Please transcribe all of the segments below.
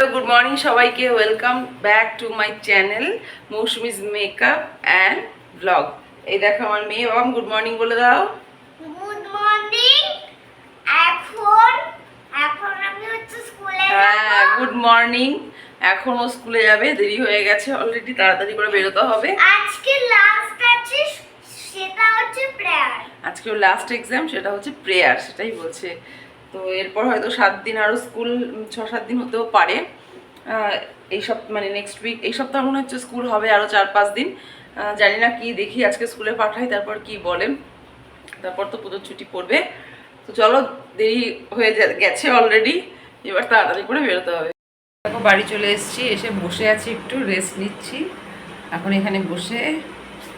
Good morning সবাইকে welcome back to my channel Mousumi's makeup and blog এই দেখো আমার মেয়ে বাবাম গুড মর্নিং বলে দাও। গুড মর্নিং এখন এখন আমি হচ্ছে স্কুলে হ্যাঁ যাব গুড মর্নিং এখনও স্কুলে যাবে দেরি হয়ে গেছে অলরেডি তাড়াতাড়ি করে বেরোতে হবে। আজকে লাস্ট আছে সেটা হচ্ছে প্রেয়ার আজকে লাস্ট এক্সাম সেটা হচ্ছে প্রেয়ার সেটাই বলছে। তো এরপর হয়তো সাত দিন আরও স্কুল ছ, সাত দিন হতেও পারে। এই সপ মানে নেক্সট উইক এই সপ্তাহ মনে হচ্ছে স্কুল হবে আরও চার, পাঁচ দিন। জানি না কি দেখি, আজকে স্কুলে পাঠাই, তারপর কি বলে। তারপর তো পুজোর ছুটি পড়বে। তো চলো, দেরি হয়ে গেছে অলরেডি এবার তাড়াতাড়ি করে বেরোতে হবে। বাড়ি চলে এসেছি, এসে বসে আছি একটু রেস্ট নিচ্ছি। এখন এখানে বসে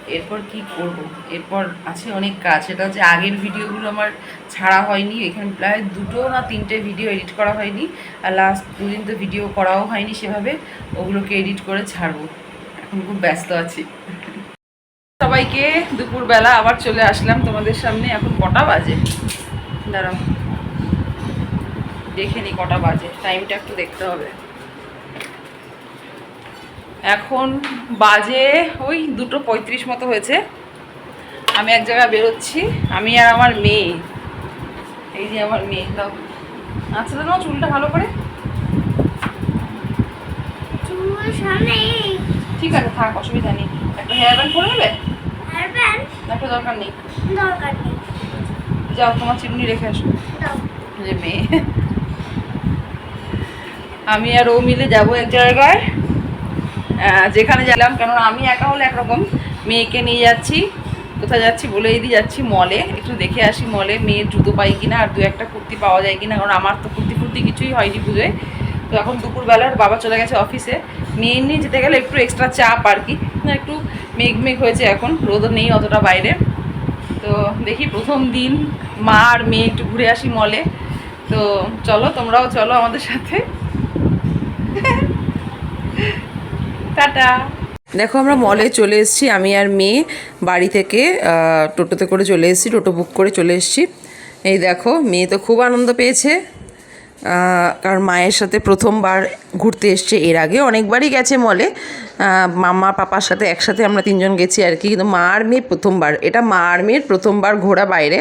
এরপর কি করব? এরপর আছে অনেক কাজ। সেটা হচ্ছে আগের ভিডিওগুলো আমার ছাড়া হয়নি। এখানে প্রায় দুটো না তিনটে ভিডিও এডিট করা হয়নি। আর লাস্ট দুদিন তো ভিডিও করাও হয়নি সেভাবে। ওগুলোকে এডিট করে ছাড়বো। এখন খুব ব্যস্ত আছি। সবাইকে দুপুরবেলা আবার চলে আসলাম তোমাদের সামনে। এখন কটা বাজে? দাঁড়াও। দেখে নি কটা বাজে। টাইমটা একটু দেখতে হবে। এখন বাজে ওই দুটো পঁয়ত্রিশ মতো হয়েছে। আমি এক জায়গায় বেরোচ্ছি আমি আর আমার মেয়ে। এই যে আমার মেয়ে দাও। আচ্ছা দাও চুলটা ভালো করে। ঠিক আছে থাক অসুবিধা নেই। একটা হেয়ার ব্যান্ড করে নেবে? একটা দরকার নেই। দরকার নেই। যাও তোমার চিমনি রেখে আসো। যে মেয়ে। আমি আর ও মিলে যাব এক জায়গায়। যেখানে গেলাম, কেননা আমি একা হলে একরকম মেয়েকে নিয়ে যাচ্ছি, কোথায় যাচ্ছি বলেই দিয়ে যাচ্ছি মলে একটু দেখে আসি মলে মেয়ের জুতো পাই কিনা আর দু একটা কুর্তি পাওয়া যায় কিনা, কারণ আমার তো কুর্তি ফুর্তি কিছুই হয়নি পুজোয়। তো এখন দুপুরবেলার বাবা চলে গেছে অফিসে মেয়ে নিয়ে যেতে গেলে একটু এক্সট্রা চাপ আর কি। একটু মেঘ মেঘ হয়েছে এখন, রোদও নেই অতটা বাইরে। তো দেখি প্রথম দিন মা আর মেয়ে একটু ঘুরে আসি মলে তো চলো, তোমরাও চলো আমাদের সাথে। টাটা। দেখো, আমরা মলে চলে এসেছি। আমি আর মেয়ে বাড়ি থেকে টোটোতে করে চলে এসেছি, টোটো বুক করে চলে এসেছি। এই দেখো, মেয়ে তো খুব আনন্দ পেয়েছে। কারণ মায়ের সাথে প্রথমবার ঘুরতে এসছে, এর আগে অনেকবারই গেছে মলে মামা, পাপার সাথে একসাথে আমরা তিনজন গেছি আর কি, কিন্তু মা আর মেয়ে প্রথমবার। এটা মা আর মেয়ের প্রথমবার ঘোরা বাইরে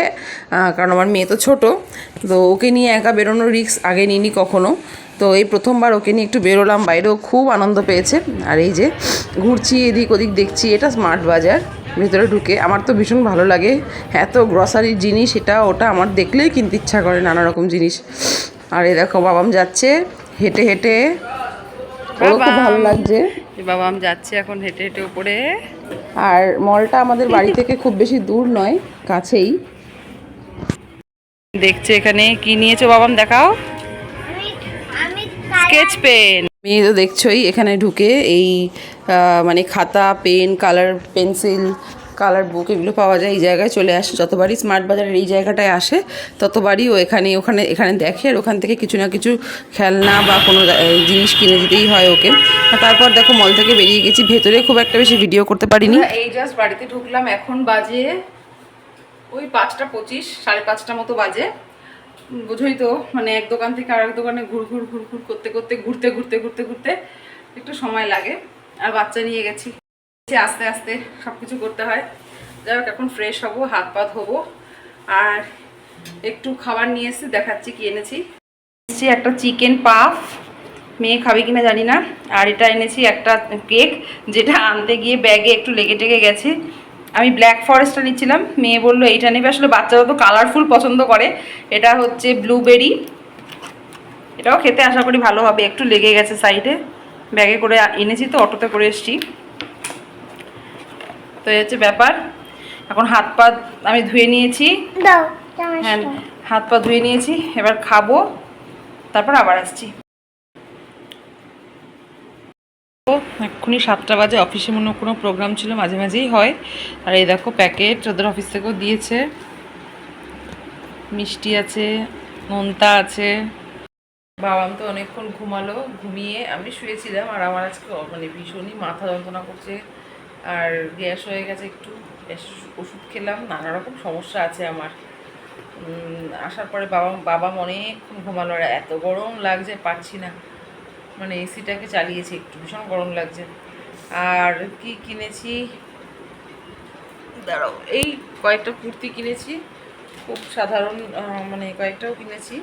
কারণ আমার মেয়ে তো ছোট, তো ওকে নিয়ে একা বেরোনোর রিক্স আগে নিইনি কখনো। তো এই প্রথমবার ওকে নিয়ে একটু বেরোলাম। বাইরেও খুব আনন্দ পেয়েছে। আর এই যে ঘুরছি এদিক ওদিক দেখছি এটা স্মার্ট বাজার। ভেতরে ঢুকে আমার তো ভীষণ ভালো লাগে। এত গ্রসারির জিনিস এটা ওটা আমার দেখলেই কিনতে ইচ্ছা করে নানা রকম জিনিস। আর এ দেখো বাবাম যাচ্ছে হেঁটে হেঁটে। ওরও খুব ভালো লাগছে। বাবাম যাচ্ছে এখন হেঁটে হেঁটে উপরে। আর মলটা আমাদের বাড়ি থেকে খুব বেশি দূর নয় কাছেই। দেখছে এখানে। কি নিয়েছো বাবাম দেখাও। স্কেচ পেন মেয়ে তো দেখছোই এখানে ঢুকে এই মানে খাতা pen colour pencil colour book এগুলো পাওয়া যায় এই জায়গায় চলে আসে। যতবারই স্মার্ট বাজারের এই জায়গাটায় আসে ততবারই ও এখানে ওখানে এখানে দেখে আর ওখান থেকে কিছু না কিছু খেলনা বা কোনো জিনিস কিনে দিতেই হয় ওকে। তারপর দেখো মল থেকে বেরিয়ে গেছি ভেতরে খুব একটা বেশি ভিডিও করতে পারিনি। এই জাস্ট বাড়িতে ঢুকলাম এখন বাজে ওই পাঁচটা পঁচিশ সাড়ে পাঁচটা মতো বাজে। বোঝোই তো মানে এক দোকান থেকে আরেক দোকানে ঘুর ঘুর ঘুর ঘুর করতে করতে, ঘুরতে ঘুরতে ঘুরতে ঘুরতে একটু সময় লাগে। আর বাচ্চা নিয়ে গেছি। আস্তে আস্তে সব কিছু করতে হয়। যাই হোক, এখন ফ্রেশ হব, হাত পা ধোবো। আর একটু খাবার নিয়ে এসে দেখাচ্ছি কি এনেছি। এনেছি একটা চিকেন পাফ। মেয়ে খাবে কিনা জানি না। আর এটা এনেছি একটা কেক যেটা আনতে গিয়ে ব্যাগে একটু লেগে টেগে গেছে। আমি ব্ল্যাক ফরেস্টটা নিচ্ছিলাম। মেয়ে বলল এইটা নেবে। আসলে বাচ্চারা তো কালারফুল পছন্দ করে। এটা হচ্ছে ব্লুবেরি এটাও খেতে আশা করি ভালো হবে। একটু লেগে গেছে সাইডে ব্যাগে করে এনেছি তো অটোতে করে এসছি। তো এই হচ্ছে ব্যাপার। এখন হাত পা আমি ধুয়ে নিয়েছি। হ্যাঁ হাত পা ধুয়ে নিয়েছি। এবার খাব। তারপর আবার আসছি তো এক্ষুনি সাতটা বাজে, অফিসে মনে কোনো প্রোগ্রাম ছিল, মাঝে মাঝেই হয়। আর এই দেখো প্যাকেট ওদের অফিস থেকেও দিয়েছে। মিষ্টি আছে, নোনতা আছে। বাবা বাবাম তো অনেকক্ষণ ঘুমালো, ঘুমিয়ে আমি শুয়েছিলাম, আর আমার আজকে মানে ভীষণই মাথা যন্ত্রণা করছে। আর গ্যাস হয়ে গেছে একটু, গ্যাস ওষুধ খেলাম, নানা রকম সমস্যা আছে আমার। আসার পরে বাবা বাবা অনেকক্ষণ ঘুমালো, আর এত গরম লাগছে, পারছি না। মানে এসিটাকে চালিয়েছি একটু ভীষণ গরম লাগছে। আর কি কিনেছি? দাঁড়াও। এই কয়েকটা কুর্তি কিনেছি খুব সাধারণ মানে কয়েকটাও কিনেছি।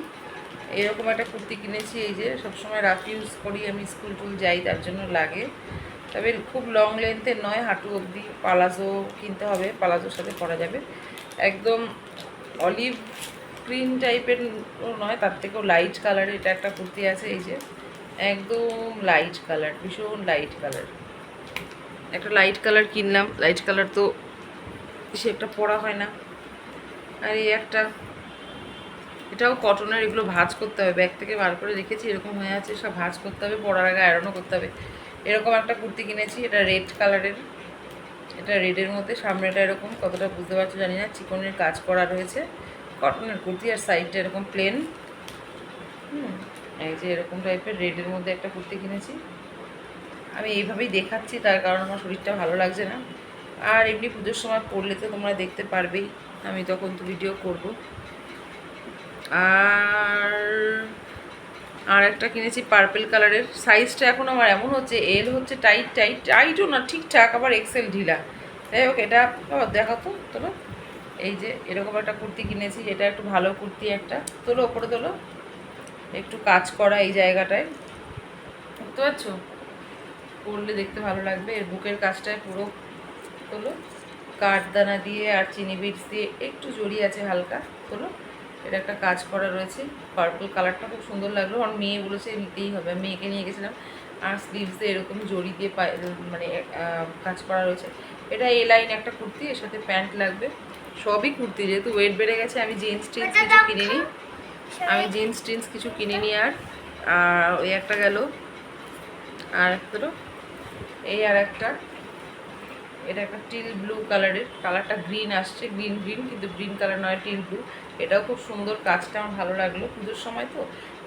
এরকম একটা কুর্তি কিনেছি এই যে সবসময় রাফ ইউজ করি আমি স্কুল টুল যাই তার জন্য লাগে। তবে খুব লং লেন্থের নয় হাঁটু অবধি পালাজো কিনতে হবে পালাজোর সাথে পরা যাবে। একদম অলিভ গ্রিন টাইপের নয় তার থেকেও লাইট কালারের এটা একটা কুর্তি আছে এই যে। একদম লাইট কালার ভীষণ লাইট কালার একটা লাইট কালার কিনলাম লাইট কালার তো সে একটা পরা হয় না। আর এই একটা, এটাও কটনের এগুলো ভাজ করতে হবে। ব্যাগ থেকে বার করে রেখেছি, এরকম হয়ে আছে, সব ভাঁজ করতে হবে, পরার আগে আয়রনও করতে হবে। এরকম একটা কুর্তি কিনেছি, এটা রেড কালারের এটা রেডের মধ্যে, সামনেটা এরকম, কতটা বুঝতে পারছ জানি না। চিকনের কাজ করা রয়েছে। কটনের কুর্তি আর সাইডটা এরকম প্লেন এই যে এরকম টাইপের রেডের মধ্যে একটা কুর্তি কিনেছি। আমি এইভাবেই দেখাচ্ছি, তার কারণ আমার শরীরটা ভালো লাগছে না। আর এমনি পুজোর সময় পড়লে তো তোমরা দেখতে পারবেই, আমি তখন তো ভিডিও করব। আর আর একটা কিনেছি পার্পেল কালারের সাইজটা এখন আমার এমন হচ্ছে এল হচ্ছে টাইট টাইট টাইটও না, ঠিকঠাক, আবার এক্সেল ঢিলা। যাই হোক, এটা দেখো তো, তোলো। এই যে এরকম একটা কুর্তি কিনেছি, এটা একটু ভালো কুর্তি একটা। তোলো, ওপরে তোলো। একটু কাজ করা এই জায়গাটায়। বুঝতে পারছ? করলে দেখতে ভালো লাগবে। এর বুকের কাজটায় পুরো তোলো কাঠদানা দিয়ে আর চিনি বিটস দিয়ে একটু জড়িয়ে আছে হালকা তোলো এটা একটা কাজ করা রয়েছে। পার্পল কালারটা খুব সুন্দর লাগল। আমার মেয়ে বলেছে নিতেই হবে। আমি মেয়েকে নিয়ে গেছিলাম। আর স্লিভসে এরকম জড়ি দিয়ে মানে কাজ করা রয়েছে। এটা এ লাইন একটা কুর্তি, এর সাথে প্যান্ট লাগবে। সবই কুর্তি। যেহেতু ওয়েট বেড়ে গেছে, আমি জিন্স টিন্স কিছু কিনে নিই আমি জিন্স, টিন্স কিছু কিনে নিই আর। আর ওই একটা গেল। আর একটা এই আর একটা। এটা একটা টিল ব্লু কালারের। কালারটা গ্রিন আসছে। গ্রিন গ্রিন কিন্তু গ্রিন কালার নয়, টিল ব্লু। এটাও খুব সুন্দর কাজটা আমার ভালো লাগল। পুজোর সময় তো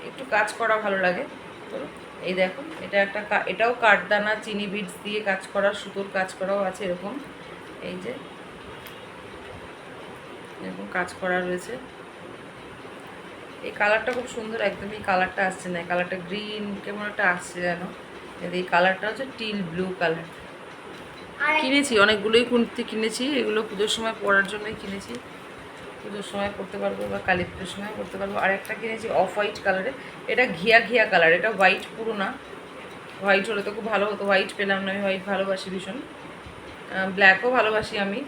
একটু কাজ করা ভালো লাগে। তো এই দেখো, এটা একটা এটাও কাঠদানা, চিনি বিটস দিয়ে কাজ করা, সুতোর কাজ করাও আছে এরকম। এই যে, এরকম কাজ করা রয়েছে। এই কালারটা খুব সুন্দর একদমই কালারটা আসছে না। কালারটা গ্রিন কেমন একটা আসছে যেন এই কালারটা হচ্ছে টিল ব্লু কালার কিনেছি অনেকগুলোই কুর্তি কিনেছি। এগুলো পুজোর সময় পরার জন্যই কিনেছি। পুজোর সময় পরতে পারব বা কালী পুজোর সময় পরতে পারব। আর একটা কিনেছি অফ হোয়াইট কালারে এটা ঘিয়া ঘিয়া কালার এটা হোয়াইট পুরো না। হোয়াইট হলে তো খুব ভালো হতো। হোয়াইট পেলাম না আমি হোয়াইট ভালোবাসি ভীষণ। ব্ল্যাকও ভালোবাসি আমি।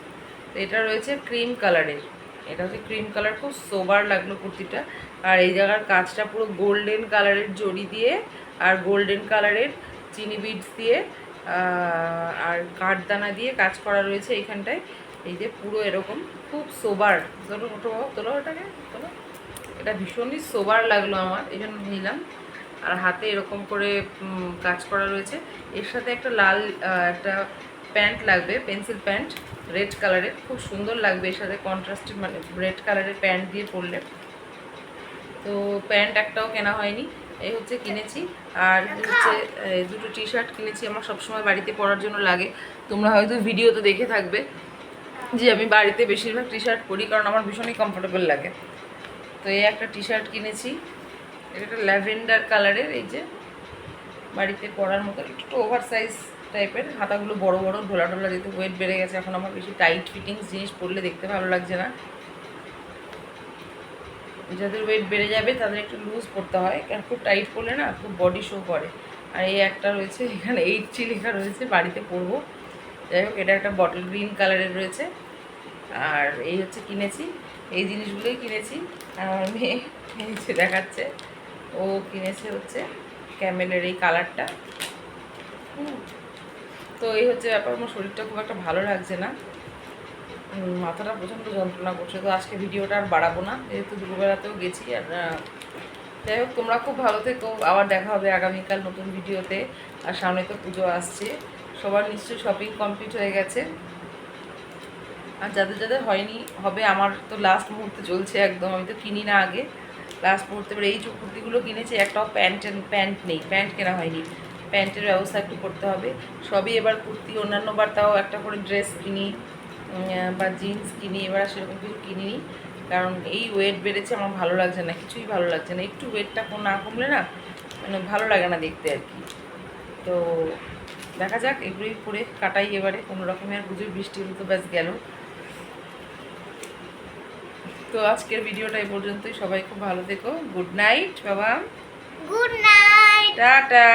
এটা রয়েছে ক্রিম কালারের এটা হচ্ছে ক্রিম কালার খুব সোবার লাগল কুর্তিটা। আর এই জায়গার কাজটা পুরো গোল্ডেন কালারের জড়ি দিয়ে, আর গোল্ডেন কালারের চিনি বিটস দিয়ে আর কাঠদানা দিয়ে কাজ করা রয়েছে এইখানটায় এই যে পুরো এরকম, খুব সোবার তোলো ওটো তোলো ওটাকে, তোলো। এটা ভীষণই সোবার লাগল আমার, এই জন্য নিলাম। আর হাতে এরকম করে কাজ করা রয়েছে। এর সাথে একটা লাল একটা প্যান্ট লাগবে, পেন্সিল প্যান্ট, রেড কালারের, খুব সুন্দর লাগবে এর সাথে কন্ট্রাস্টেড মানে রেড কালারের প্যান্ট দিয়ে পরলে। তো প্যান্ট একটাও কেনা হয়নি, এই হচ্ছে কিনেছি। আর হচ্ছে দুটো টি শার্ট কিনেছি আমার সবসময় বাড়িতে পরার জন্য লাগে। তোমরা হয়তো ভিডিওতে দেখে থাকবে যে আমি বাড়িতে বেশিরভাগ টি শার্ট পরি, কারণ আমার ভীষণই কমফোর্টেবল লাগে। তো এই একটা টি শার্ট কিনেছি, এটা একটা ল্যাভেন্ডার কালারের, এই যে বাড়িতে পরার মতো, একটু ওভার সাইজ টাইপের, হাতাগুলো বড় বড়, ঢোলা ঢোলা যেহেতু ওয়েট বেড়ে গেছে, এখন আমার বেশি টাইট ফিটিংস জিনিস পরলে দেখতে ভালো লাগছে না। যাদের ওয়েট বেড়ে যাবে, তাদের একটু লুজ পড়তে হয়, কারণ খুব টাইট পরলে না, খুব বডি শো করে। আর এই একটা রয়েছে, এখানে এইট চি লেখা রয়েছে, বাড়িতে পরবো। যাই হোক, এটা একটা বটল গ্রিন কালারের রয়েছে। আর এই হচ্ছে কিনেছি, এই জিনিসগুলোই কিনেছি। আর আমার মেয়ে দেখাচ্ছে, ও কিনেছে হচ্ছে ক্যামেলের এই কালারটা হুম। তো এই হচ্ছে ব্যাপার, আমার শরীরটা খুব একটা ভালো লাগছে না। মাথাটা প্রচণ্ড যন্ত্রণা করছে, তো আজকে ভিডিওটা আর বাড়াবো না, যেহেতু দুপুরবেলাতেও গেছি আর যাই হোক, তোমরা খুব ভালো থেকো, আবার দেখা হবে আগামীকাল নতুন ভিডিওতে, আর সামনে তো পুজো আসছে, সবার নিশ্চয়ই শপিং কমপ্লিট হয়ে গেছে। আর যাদের যাদের হয়নি, হবে আমার তো লাস্ট মুহূর্তে চলছে একদম, আমি তো কিনি না আগে। লাস্ট মুহূর্তে এই যে কুর্তিগুলো কিনেছি, একটাও প্যান্ট প্যান্ট নেই প্যান্ট কেনা হয়নি। প্যান্টের ব্যবস্থা একটু করতে হবে। সবই এবার কুর্তি অন্যান্য বার তাও একটা করে ড্রেস কিনি বা জিন্স কিনি এবার সেরকম কিছু কিনিনি। কারণ এই ওয়েট বেড়েছে আমার ভালো লাগছে না কিছুই ভালো লাগছে না। একটু ওয়েটটা না কমলে না মানে ভালো লাগে না দেখতে আর কি। তো দেখা যাক এগুলোই পরে কাটাই এবারে কোনো রকমের বৃষ্টি হলে তো ব্যাস গেল। তো আজকের ভিডিওটা এই পর্যন্তই সবাই খুব ভালো থেকো। গুড নাইট বাবা। Good night. টাটা।